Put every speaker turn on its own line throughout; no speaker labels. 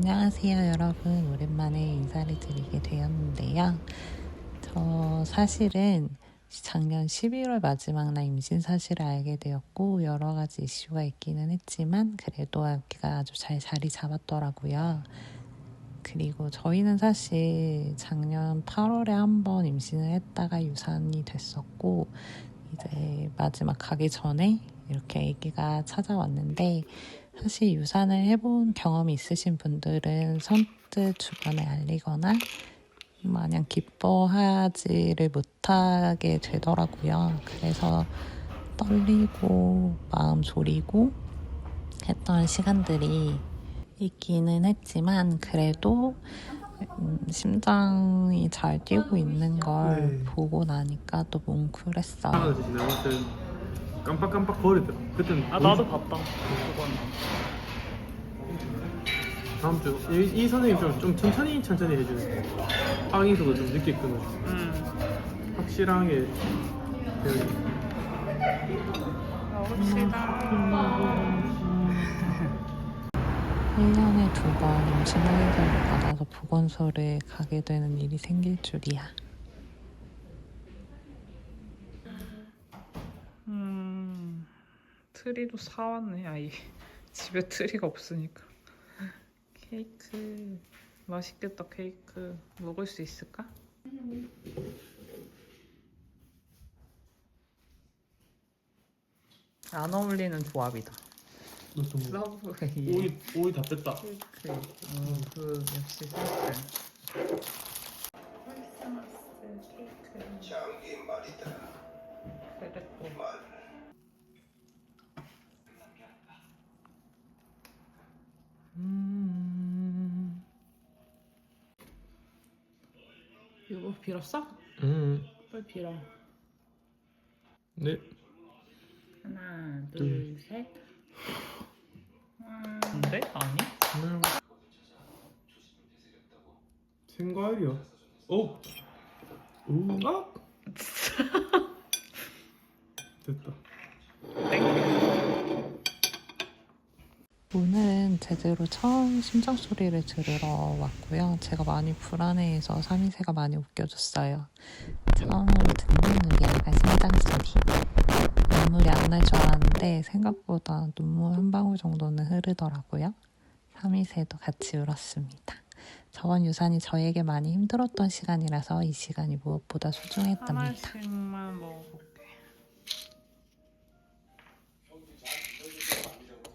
안녕하세요 여러분. 오랜만에 인사를 드리게 되었는데요. 저 사실은 작년 11월 마지막 날 임신 사실을 알게 되었고 여러 가지 이슈가 있기는 했지만 그래도 아기가 아주 잘 자리 잡았더라고요. 그리고 저희는 사실 작년 8월에 한 번 임신을 했다가 유산이 됐었고 이제 마지막 가기 전에 이렇게 아기가 찾아왔는데 사실 유산을 해본 경험이 있으신 분들은 선뜻 주변에 알리거나 마냥 기뻐하지를 못하게 되더라고요. 그래서 떨리고 마음 졸이고 했던 시간들이 있기는 했지만 그래도 음, 심장이 잘 뛰고 있는 걸
네.
보고 나니까 또 뭉클했어
깜빡깜빡 거리더라. 그때는
아 나도 봤다. 그건
다음 주. 이, 이 선생님 좀, 좀 천천히 천천히 해주는 항의소도 좀 늦게 끊어줘
음.
확실하게 배우니
나옵시다.
1년에 두 번 임신 확인서를 받아서 보건소를 가게 되는 일이 생길 줄이야.
트리도 사왔네 아예 집에 트리가 없으니까. 케이크. 맛있겠다 케이크. 먹을 수 있을까? 안 어울리는 조합이다.
너도 뭐
러브웨이
오이 오이 다 뺐다.
케이크. 어, 그 역시 센스. 크리스마스 케이크.
장기 말이다.
그랬고. 음. 이거 빌었어?
음.
빨리 빌어
네
하나
둘.
둘셋 근데? 아니?
생과일이야 오! 오! 아! 됐다
오늘은 제대로 처음 심장 소리를 들으러 왔고요. 제가 많이 불안해해서 3인세가 많이 웃겨줬어요. 처음으로 듣는 우리 아가 심장 소리. 눈물이 안 날 줄 알았는데 생각보다 눈물 한 방울 정도는 흐르더라고요. 3인세도 같이 울었습니다. 저번 유산이 저에게 많이 힘들었던 시간이라서 이 시간이 무엇보다 소중했답니다.
하나씩만 먹어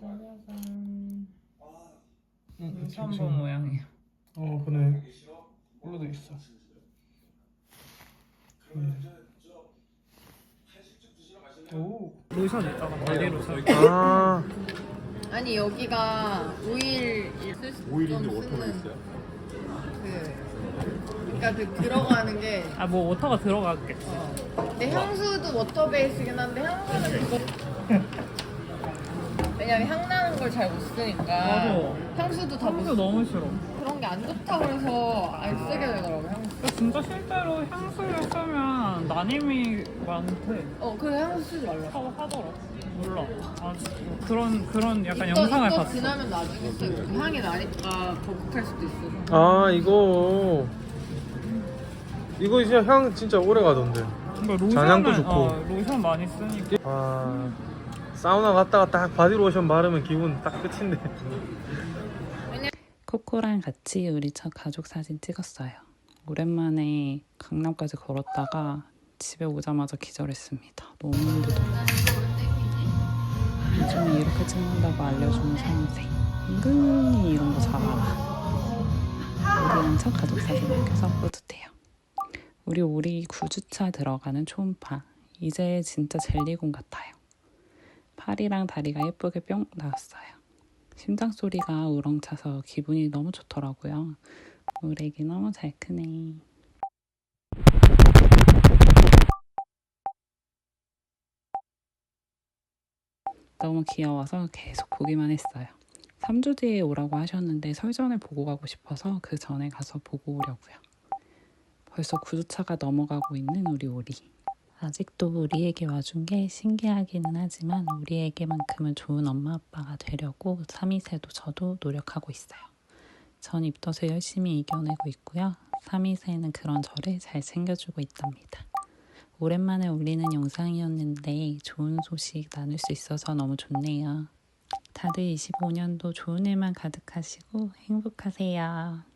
볼게 짜자잔 임산부 모양이야.
어 그래 올라도 있어. 오.
로션 있잖아 바디 로션
아,
아니 여기가 오일 오일인데 워터가 있어요? 그 그러니까 그 들어가는 게
아 뭐 워터가 들어갔겠지.
근데 향수도 워터 베이스긴 한데 향수는 그거 왜냐면 향 나는 걸 잘 못 쓰니까.
맞아.
향수도 다 못
향수
쓰
너무 싫어.
그런 게 안 좋다고 그래서 안 쓰게 되더라고 향수.
근데 진짜 실제로 향수를 쓰면 난임이 많대.
어그 향수 쓰지 말라고.
하고 하더라. 몰라. 아 그런 그런 약간
이거,
영상을
이거
봤어.
지나면 나중에 쓰고 그 향이 나니까 거북할 수도 있어서
아 이거. 이거 진짜 향 진짜 오래 가던데.
그러니까 로션을,
잔향도 좋고.
어, 로션 많이 쓰니까.
아 사우나 갔다가 딱 바디로션 바르면 기분 딱 끝인데
코코랑 같이 우리 첫 가족 사진 찍었어요. 오랜만에 강남까지 걸었다가 집에 오자마자 기절했습니다. 너무 힘들더라고요. 요즘에 이렇게 찍는다고 알려주는 사람들 은근히 이런 거 잘 알아. 우리는 첫 가족 사진 남겨서 뿌듯해요. 우리 오리 9주차 들어가는 초음파. 이제 진짜 젤리공 같아요. 팔이랑 다리가 예쁘게 뿅 나왔어요. 심장 소리가 우렁차서 기분이 너무 좋더라고요. 우리 애기 너무 잘 크네. 너무 귀여워서 계속 보기만 했어요. 3주 뒤에 오라고 하셨는데 설전을 보고 가고 싶어서 그 전에 가서 보고 오려고요. 벌써 9주차가 넘어가고 있는 우리 오리. 아직도 우리에게 와준 게 신기하기는 하지만 우리에게만큼은 좋은 엄마 아빠가 되려고 3이세도 저도 노력하고 있어요.
전 입덧을 열심히 이겨내고 있고요. 3위세는 그런 저를 잘 챙겨주고 있답니다. 오랜만에 올리는 영상이었는데 좋은 소식 나눌 수 있어서 너무 좋네요. 다들 25년도 좋은 일만 가득하시고 행복하세요.